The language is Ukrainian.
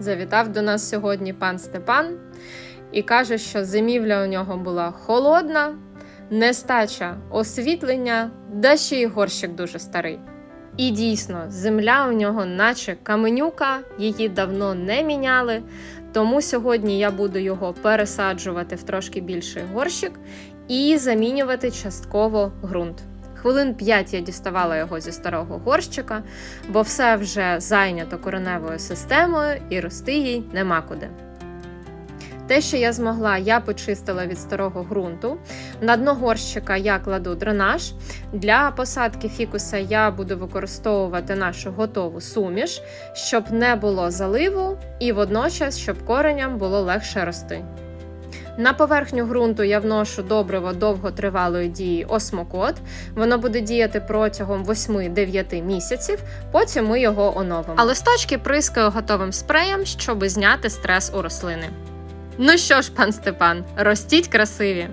Завітав до нас сьогодні пан Степан і каже, що зимівля у нього була холодна, нестача освітлення, да ще й горщик дуже старий. І дійсно, земля у нього, наче каменюка, її давно не міняли. Тому сьогодні я буду його пересаджувати в трошки більший горщик і замінювати частково ґрунт. Хвилин 5 я діставала його зі старого горщика, бо все вже зайнято кореневою системою і рости їй нема куди. Те, що я змогла, я почистила від старого ґрунту. На дно горщика я кладу дренаж. Для посадки фікуса я буду використовувати нашу готову суміш, щоб не було заливу і водночас, щоб кореням було легше рости. На поверхню ґрунту я вношу добриво довготривалої дії осмокот. Воно буде діяти протягом 8-9 місяців, потім ми його оновимо. А листочки прискаю готовим спреєм, щоб зняти стрес у рослини. Ну що ж, пан Степан, ростіть красиві!